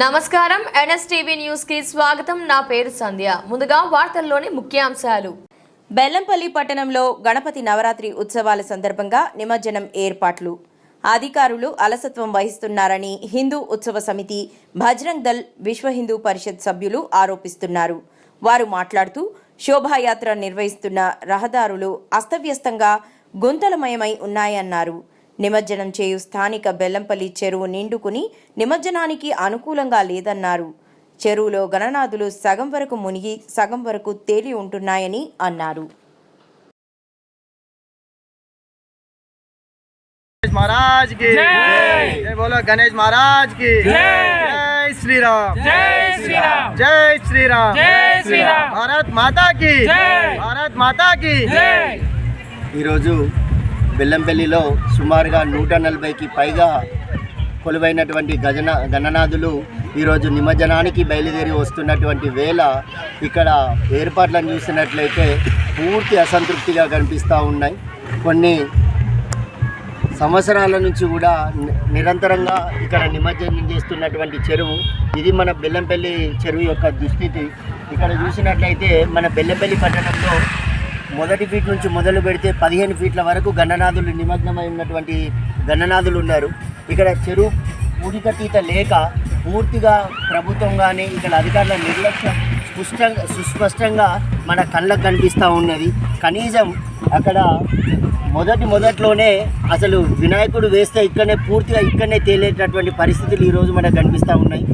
నమస్కారం. ఎన్ఎస్టీవీ న్యూస్కి స్వాగతం. నా పేరు సంధ్య. ముందుగా వార్తల్లోని ముఖ్యాంశాలు. బెల్లంపల్లి పట్టణంలో గణపతి నవరాత్రి ఉత్సవాల సందర్భంగా నిమజ్జనం ఏర్పాట్లు. అధికారులు అలసత్వం వహిస్తున్నారని హిందూ ఉత్సవ సమితి భజరంగ్ దల్ విశ్వ హిందూ పరిషత్ సభ్యులు ఆరోపిస్తున్నారు. వారు మాట్లాడుతూ శోభాయాత్ర నిర్వహిస్తున్న రహదారులు అస్తవ్యస్తంగా గుంతలమయమై ఉన్నాయన్నారు. నిమజ్జనం చేయు స్థానిక బెల్లంపల్లి చెరువు నిండుకుని నిమజ్జనానికి అనుకూలంగా లేదన్నారు చెరువులో గణనాథులు సగం వరకు మునిగి సగం వరకు తేలి ఉంటున్నాయని అన్నారు गणेश महाराज की जय बोलो गणेश महाराज की जय श्री राम जय श्री राम जय श्री राम जय श्री राम भारत माता की जय భారత్ మాతా की जय ఈరోజు బెల్లంపల్లిలో సుమారుగా నూట నలభైకి పైగా కొలువైనటువంటి గజన గణనాథులు ఈరోజు నిమజ్జనానికి బయలుదేరి వస్తున్నటువంటి వేళ ఇక్కడ ఏర్పాట్లను చూసినట్లయితే పూర్తి అసంతృప్తిగా కనిపిస్తూ ఉన్నాయి. కొన్ని సంవత్సరాల నుంచి కూడా నిరంతరంగా ఇక్కడ నిమజ్జనం చేస్తున్నటువంటి చెరువు ఇది మన బెల్లంపల్లి చెరువు యొక్క దుస్థితి. ఇక్కడ చూసినట్లయితే మన బెల్లంపల్లి పట్టణంలో మొదటి ఫీట్ నుంచి మొదలు పెడితే పదిహేను ఫీట్ల వరకు గణనాథులు నిమగ్నమై ఉన్నటువంటి గణనాథులు ఉన్నారు. ఇక్కడ చెరువు పూడికతీత లేక పూర్తిగా ప్రభుత్వం కానీ ఇక్కడ అధికారుల నిర్లక్ష్యం స్పష్టంగా సుస్పష్టంగా మన కళ్ళకు కనిపిస్తూ ఉన్నది. కనీసం అక్కడ మొదటి మొదట్లోనే అసలు వినాయకుడు వేస్తే ఇక్కడనే పూర్తిగా ఇక్కడనే తేలేటటువంటి పరిస్థితులు ఈరోజు మనకు కనిపిస్తూ ఉన్నాయి.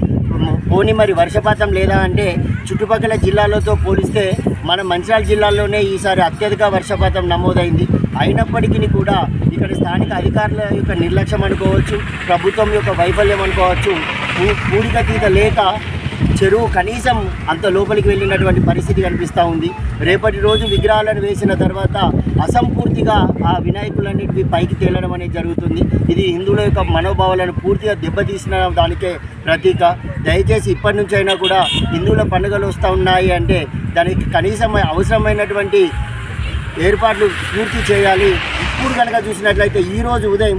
పోనీ మరి వర్షపాతం లేదా అంటే చుట్టుపక్కల జిల్లాలతో పోలిస్తే మన మంచిర్యాల జిల్లాలోనే ఈసారి అత్యధిక వర్షపాతం నమోదైంది. అయినప్పటికీ కూడా ఇక్కడ స్థానిక అధికారుల యొక్క నిర్లక్ష్యం అనుకోవచ్చు ప్రభుత్వం యొక్క వైఫల్యం అనుకోవచ్చు పూ- పూడికతీత లేక చెరువు కనీసం అంత లోపలికి వెళ్ళినటువంటి పరిస్థితి కనిపిస్తూ ఉంది. రేపటి రోజు విగ్రహాలను వేసిన తర్వాత అసంపూర్తిగా ఆ వినాయకులన్నింటివి పైకి తేలడం అనేది జరుగుతుంది. ఇది హిందువుల యొక్క మనోభావాలను పూర్తిగా దెబ్బతీసిన దానికే ప్రతీక. దయచేసి ఇప్పటి నుంచి అయినా కూడా హిందువుల పండుగలు వస్తూ ఉన్నాయి అంటే దానికి కనీసం అవసరమైనటువంటి ఏర్పాట్లు పూర్తి చేయాలి. ఇప్పుడు కనుక చూసినట్లయితే ఈరోజు ఉదయం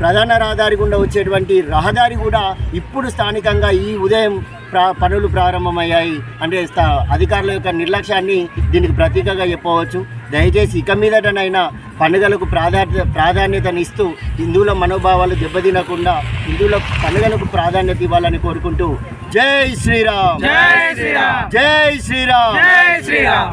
ప్రధాన రహదారి గుండా వచ్చేటువంటి రహదారి కూడా ఇప్పుడు స్థానికంగా ఈ ఉదయం ప్రా పనులు ప్రారంభమయ్యాయి. అంటే స్థా అధికారుల యొక్క నిర్లక్ష్యాన్ని దీనికి ప్రతీకగా చెప్పవచ్చు. దయచేసి ఇక మీదటనైనా పండుగలకు ప్రాధాన్యత ప్రాధాన్యతనిస్తూ హిందువుల మనోభావాలు దెబ్బతినకుండా హిందువుల పండుగలకు ప్రాధాన్యత ఇవ్వాలని కోరుకుంటూ జై శ్రీరామ్. జై శ్రీరామ్. జై శ్రీరామ్. జై శ్రీరామ్.